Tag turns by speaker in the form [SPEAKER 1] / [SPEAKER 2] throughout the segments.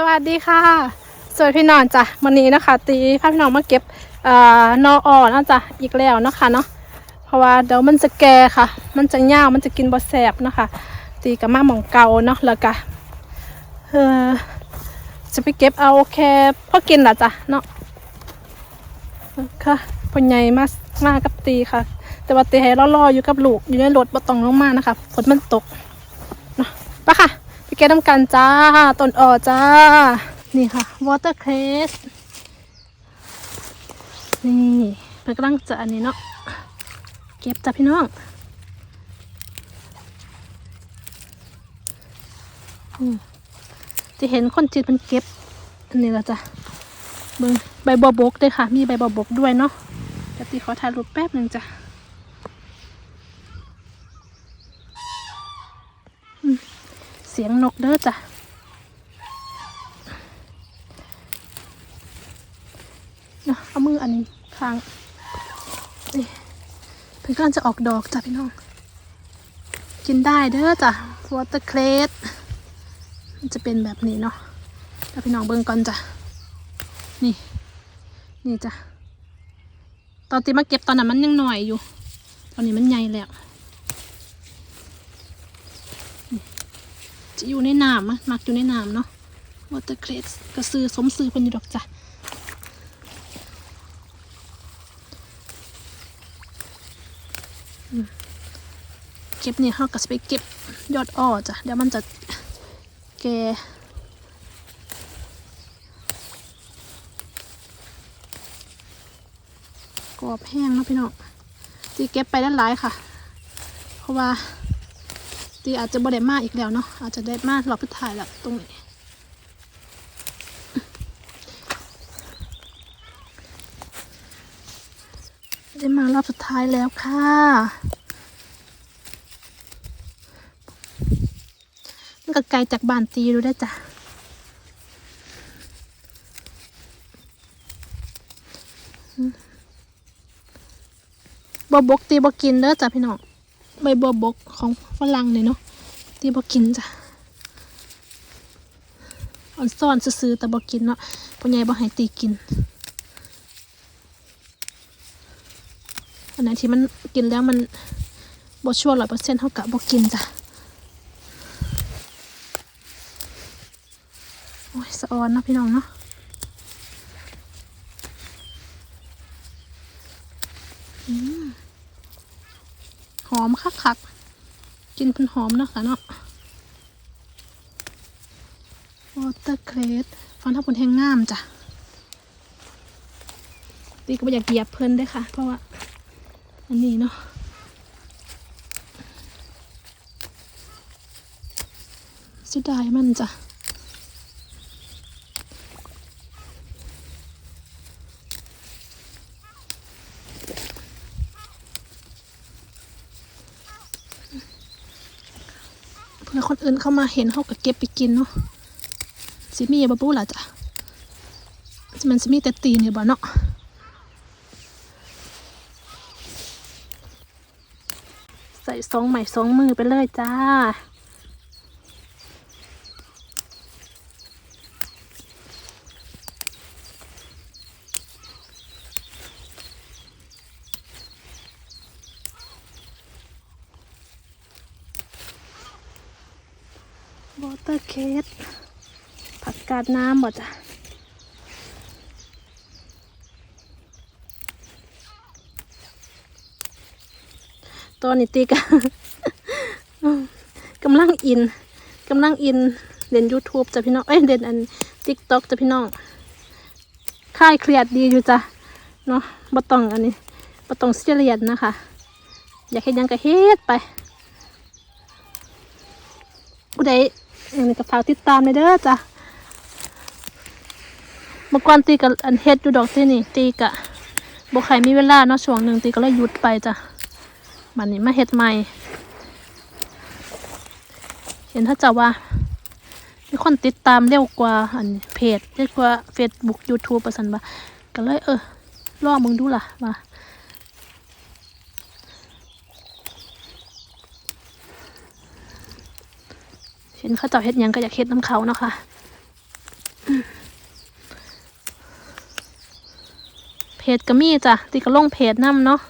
[SPEAKER 1] สวัสดีค่ะ สวัสดีพี่นองจ้ะวันนี้นะคะ ตีพาพี่นองมาเก็บเอ่อนออ่อนนะจ๊ะอีกแล้วนะคะเนาะเพราะว่าเดี๋ยวมันจะแก่ค่ะ มันจะยาวมันจะกินบะแสบเนาะคะ ตีกับมาหมองเกาเนาะแล้วก็เออจะไปเก็บเอาแค่พอกินละจ้ะเนาะค่ะพ่อใหญ่มามากับตีค่ะ แต่ว่าตีให้รอๆอยู่กับลูกอยู่ในรถบ่ต้องลงมานะคะฝนมันตกเนาะไปค่ะ แก้น้ำกันจ้าต้นอ่อจ้า นี่ค่ะ water cress นี่เป็นกำลังจะอันนี้เนาะเก็บจ้ะพี่น้องจะเห็นคนจีนเป็นเก็บอันนี้ละจ้ะเบิ่งใบบัวบกด้วยค่ะ มีใบบัวบกด้วยเนาะเดี๋ยวตีขอถ่ายรูปแป๊บหนึ่งจ้ะ สียงนกเด้อจ้ะเนาะเอามืออันนี้ค้างนี่เพิ่งกำลังจะออกดอกจ้ะพี่น้อง กินได้เด้อจ้ะวอเตอร์เครสมันจะเป็นแบบนี้เนาะถ้าพี่น้องเบิ่งก่อนจ้ะ นี่ นี่จ้ะ ตอนที่มาเก็บตอนนั้นมันยังหน่อยอยู่ ตอนนี้มันใหญ่แล้ว จะอยู่ในน้ำอะมักอยู่ในน้ำเนาะวอเตอร์เครสก็ซื้อสมซื้อเป็นอยู่ดอกจ้ะเก็บเนี่ยเขาก็จะไปเก็บยอดอ้อจ้ะเดี๋ยวมันจะแก่กรอบแห้งเนาะพี่น้องที่เก็บไปได้หลายค่ะ เพราะว่าีอาจจะบ่ได้มากอีกแล้วเนาะอาจจะได้มากรอบสุดท้ายและตรงนี้ได้มารอบสุดท้ายแล้วค่ะมันก็ไกลจากบ้านตีดูได้จ้ะบอบกตีบกินเด้อจ้ะพี่น้อง ใบบัวบกของฝรั่งเลยเนาะที่บอกกินจ้ะอ่อนซ่อนซื้อแต่บอกกินเนาะพ่อใหญ่บอกให้ตีกิน อันไหนที่มันกินแล้วมันบอชัวร้อยเปอร์เซ็นต์เท่ากับบอกกินจ้ะโอ้ยสะออนนะพี่น้องเนาะอืม ห อมคักคักๆกินเป็นหอมเนาะค่ะเนาะวอเตอร์เครสฟันทับผลแห้งงามจ้ะตีก็ไม่อยากเหยียบเพิ่นได้ค่ะ เพราะว่า อันนี้เนาะสิดายมันจ้ะ เพื่อคนอื่นเข้ามาเห็นเขาก็เก็บไปกินเนาะสิมีบะปูล่ะจ้ะมันสิมีแต่ตีนเนี่ยบ่เนาะใส่ซองใหม่ซองมือไปเลยจ้า วอเตอร์เคสผักกาดน้ำบ่จ้ะตอนนี้ตีกะกำลังอินกำลังอินเล่น YouTube จ้ะพี่น้อง เอ้ยเล่นอัน TikTok จ้ะพี่น้องค่ายเครียดดีอยู่จ้ะเนาะบ่ต้องอันนี้บ่ต้องเสียเรียดนะคะ อยากเฮ็ดยังก็เฮ็ดไปผู้ใด อันนี้ก็ฝากติดตามเลยเด้อจ้ะเมื่อก่อนตีกับอันเฮ็ดอยู่ดอกที่นี่ ตีกะบ่ใครมีเวลาเนาะช่วงหนึ่งตีก็เลยหยุดไปจ้ะบัดนี้มาเฮ็ดใหม่ เห็นถ้าจะว่ามีคนติดตามเร็วกว่าอันเพจเร็วกว่า Facebook YouTube ประสันบ่ก็เลยเออลองมึงดูล่ะว่า นข้าเจ้าเฮ็ดยังก็อยากเฮ็ดน้ำเขาเนาะค่ะเพจก็มีจ้ะตีกระลงเพจน้ำเนาะ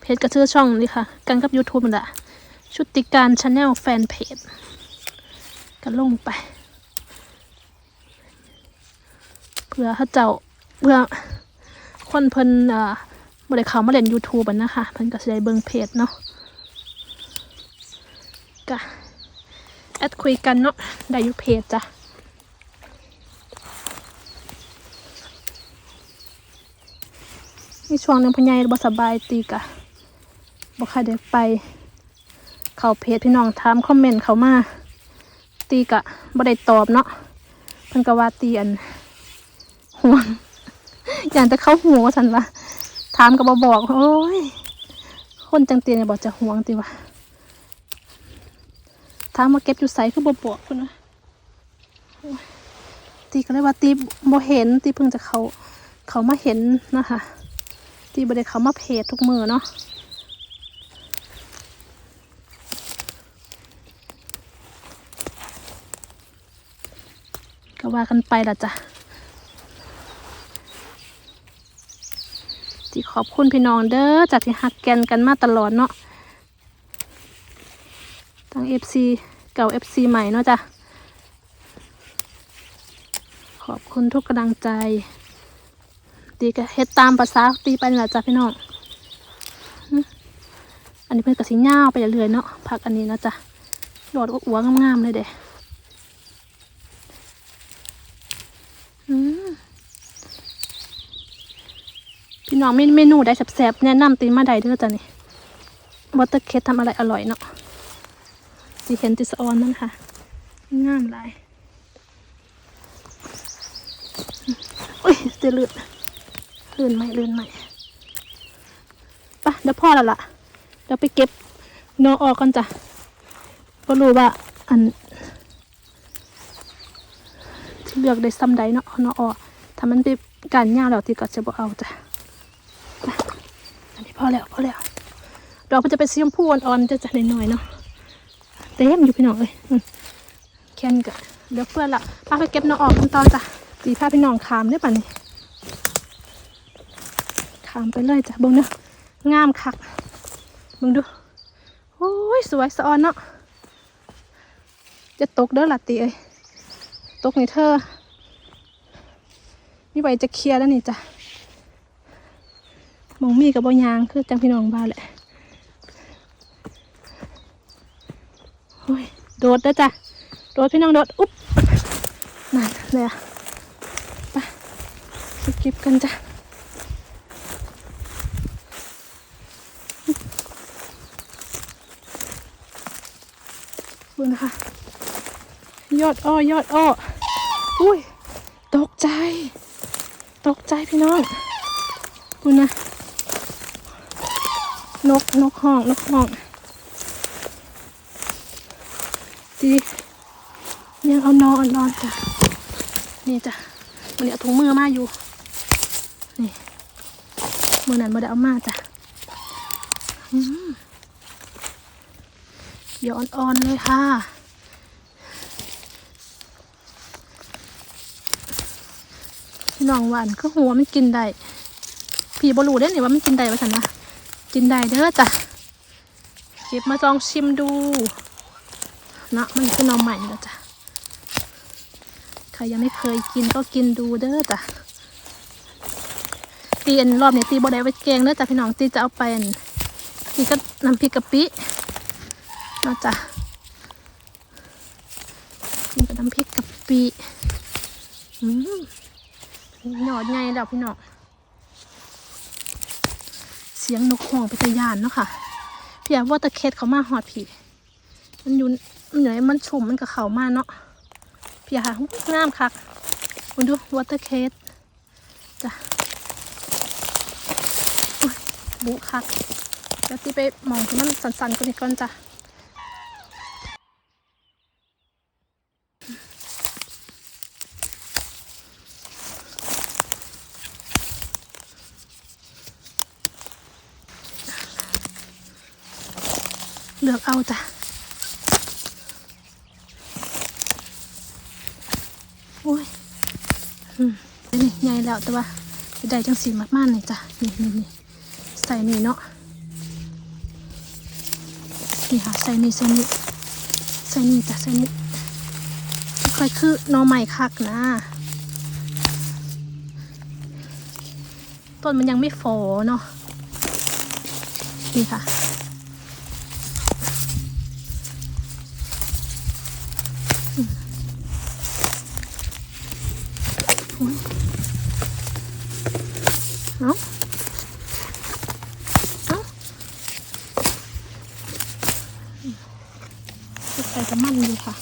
[SPEAKER 1] เพจก็ชื่อช่องนี่ค่ะ กันกับ YouTube มันละชุดติการชาแนลแฟนเพจก็ลงไปเพื่อข้าเจ้าเพื่อคนเพิ่นเอ่อบริเขามาเล่น YouTube นะคะเพิ่นก็จะได้เบิ่งเพจเนาะ ก็แอดคุยกันเนาะได้ยู่เพจจ้ะมีช่วงหนึงพญายบ่สบายตีกะบ่ค่อยได้ไป เขาเพจพี่น้องถามคอมเมนต์เขามา ตีกะบ่ได้ตอบเนาะเพิ่นก็ว่าตีอันห่วงอย่างแต่เขาห่วงว่าสันว่าถามก็บ่บอก โอ้ย คนจังเตียเนี่ยบอกจะห่วงติว่า ถามมาเก็บอยู่ไสคือบ่บอกพุ่นะตีก็เลยว่าตีบ่เห็นตีเพิ่งจะเขาเขามาเห็นนะคะที่บริเขามาเพจทุกมือเนาะก็ว่ากันไปละจ้ะที่ขอบคุณพี่น้องเด้อจากที่หักแกนกันมาตลอดเนาะ ทั้ง FC เก่า FC ใหม่เนาะจ้ะ ขอบคุณทุกกำลังใจ ตีก็เฮ็ดตามภาษาตีไปนี่แหละจ้ะพี่น้อง อันนี้เพิ่นก็สิย่าไปเรื่อยๆเนาะผักอันนี้นะจ้ะยอดอ้วงามๆเลยเด้พี่น้องมีเมนูได้แซ่บๆแนะนำตีมาได้เด้อจ้ะนี่วอเตอร์เคสทำอะไรอร่อยเนาะ สิเห็นติสออนนั่นค่ะ งามหลายอุ้ยจะเลือดลื่นไหมลื่นไหมไปะเดี๋ยวพ่อแล้วล่ะเดี๋ยวไปเก็บเนอออกกันจ้ะก็รู้ว่าอันที่เลือกได้ซ้ำใดเนาะเนอออกถ้ามันเป็นการย่างแล้วที่ก็จะบ่เอาจ้ะอันนี้พอแล้วพอแล้วดอกมันจะเป็นสีชมพูอ่อนๆจะจะหน่อยๆเนาะ เต็มอยู่พี่น้องเลยแค่นก็เดี๋ยวเพื่อนละพาไปเก็บเนอออกกันต่อจ้ะตีพาพี่น้องขามได้ป่ะนี่ขามไปเลยจ้ะเบิ่งเนาะงามคักเบิ่งดูโอ้ยสวยสะออนเนาะจะตกเด้อล่ะตีเอ้ยตกนี่เธอมีใบจะเคลียร์แล้วนี่จ้ะมองมีกับบ่ยางคือจังพี่น้องบ้าแหละ โอ้ยโดดเด้จ้ะโดดพี่น้องโดดอุ๊บนั่นเลยอะไปไปเก็บกันจ้ะดูนะคะยอดอ้อยอดอ้ออุ้ยตกใจ ตกใจพี่น้องดูนะนกนกห้องนกห้องดี ยังเอานอนนอนจ้ะนี่จ้ะวันนี้เอาถุงมือมาอยู่ นี่มือนั้นมาได้เอามาจ้ะเดี๋ยวอ่อนๆเลยค่ะพี่น้องหวานก็หัวมันกินได้พี่บรูได้หนิว่ามันกินได้ปะสันนะกินได้เด้อจ้ะเก็บมาลองชิมดูนะมันคือหน้องใหม่แล้วจ้ะ ใครยังไม่เคยกินก็กินดูเด้อจ้ะตีอันรอบนี้ตีบอได้ไว้แกงเด้อจ้ะพี่น้องตีจะเอาไปอันตีก็น้ำพริกกะปิมาจ้ะกินกับน้ำพริกกะปิอืมหยอดไงดอกพี่น้องเสียงนกห่องไปตะยานเนาะค่ะพี่อยากว่าตะเคสเขามาหอดผีมันอยู่มันอยู่ไหนมันชุ่มมันกับเขามาเนาะ พี่อยากหางามคักคุณดูวอเตอร์เคสจ้ะบุคักแล้วที่ไปมองที่มันสันๆกว่านี้ก่อนจ้ะเลือกเอาจ้ะโอ้ย อืมนี่ ใหญ่แล้วแต่ว่าได้จังสีมากๆเลยจ้ะนี่นี่นี่ใส่นี่เนาะนี่ค่ะใส่นี่ใส่นี่ใส่นี่จ้ะใส่นี่ค่อยคือหนอใหม่คักนะต้นมันยังไม่โฟเนาะนี่ค่ะ ใส่กระมันดีค่ะ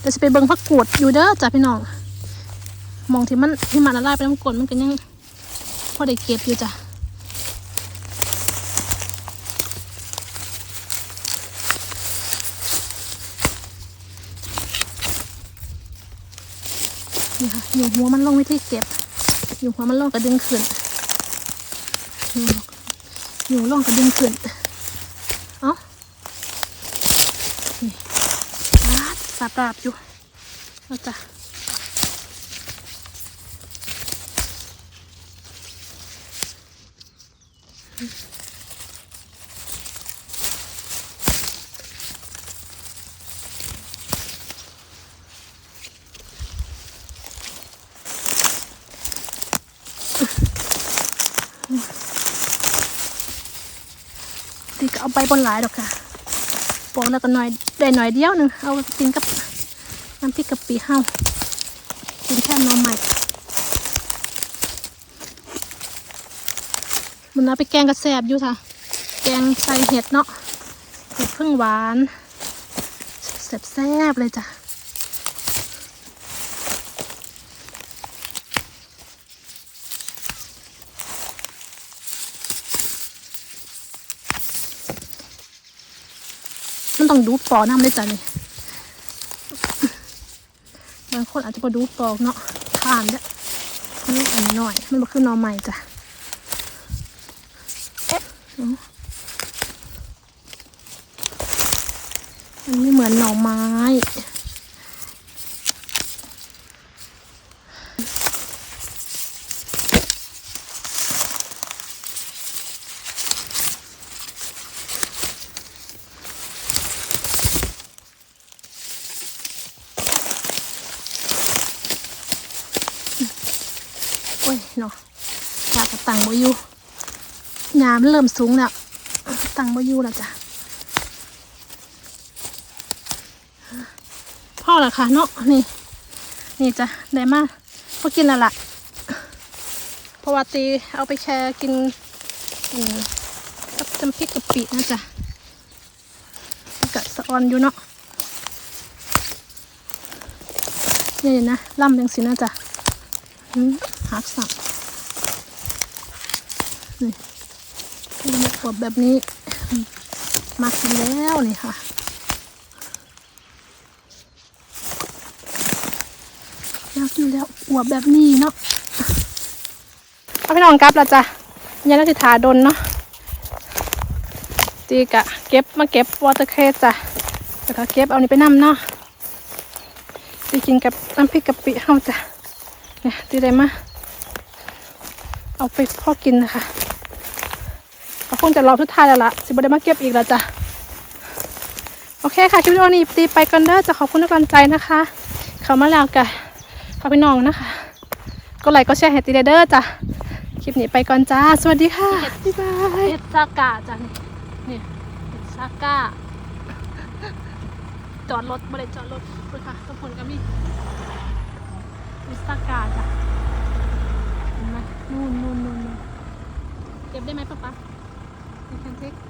[SPEAKER 1] เดี๋ยวจะไปเบิ่งพักกวดอยู่เด้อจ้ะพี่น้อง มองที่มันที่มันละลายไปน้ำกรดมันก็ยังพอได้เก็บอยู่จ้ะนี่ค่ะอยู่หัวมันลงวิธีเก็บ อยู่หัวมันลงกระดึงขึ้นอยู่ลงกระดึงขึ้น เอ้านี่ลาดสาบราบอยู่เอาจ้ะีก็เอาไปบนหลายดอกค่ะปอกแล้วก็หน่อยได้หน่อยเดียวหนึ่งเอากินกับน้ำพริกกะปิเฮากินแค่น้อใหม่มันเอาไปแกงกระแสบอยู่ค่ะ แกงใส่เห็ดเนาะเห็ดพึ่งหวานแสบๆเลยจ้ะ ต้องดูปอน้ำได้จ้ะนี่บางคนอาจจะมาดูปอกเนาะทานเนี่ยมันอันหน่อยมันบ่คือหนอใหม่จ้ะเอามันไม่เหมือนหน่อไม้ โอ้ยเนาะอยากจะ ตังบ่อยู่ยามนเริ่มสูงแล้วตังบ่อยู่แล้วจ้ะพ่อละค่ะเนาะนี่ นี่จ้ะได้มากพอกินแล้วล่ะเพราะว่าตีเอาไปแชร์กินกับจำพริกกะปินะจ๊ะกะสะออนอยู่เนาะนี่นะล่ำยังสินะจ๊ะหักสับ นี่มีขวบแบบนี้มากินแล้วนี่ค่ะอยากอยู่แล้วอวบแบบนี้เนาะเอาพี่น้องกลับแล้วจ้ะยันนักศึกษาดนเนาะตีกะเก็บมาเก็บวอเตอร์เคสจ้ะแล้วก็เก็บเอานี่ไปนำเนาะตีกินกับน้ำพริกกะปิเฮาจ้ะเนี่ยตีได้มาเอาไปพ่อกินนะคะ งจะรอบทุกทายแล้วล่ะสิบได้มาเก็บอีกแล้วจ้ะ โอเคค่ะคลิปวิดีโอนี้ตีไปกันเด้อจะขอบคุณทุกกำลังใจนะคะ เขามาแล้วกันขอพี่น้องนะคะ ก็ไลค์ก็แชร์ให้ตีเด้อจ้ะ คลิปนี้ไปก่อนจ้า สวัสดีค่ะ บ๊ายบายเห็ดซากาจ้ะนี่นี่เห็ดซากาจอดรถไม่ได้จอดรถคุณค่ะทุกคนก็มีวิสากาจ้ะเห็นไหมนู่นนู่นนู่นนู่นเก็บได้ไหมป๊าป๊า
[SPEAKER 2] এখান থেকে?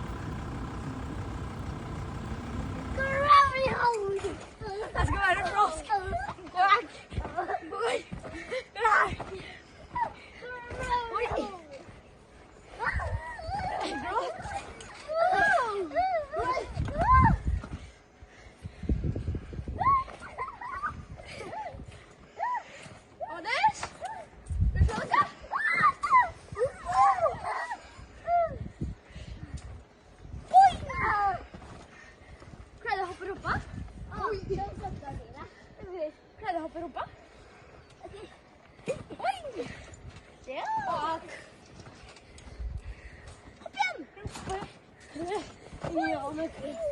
[SPEAKER 2] Yeah.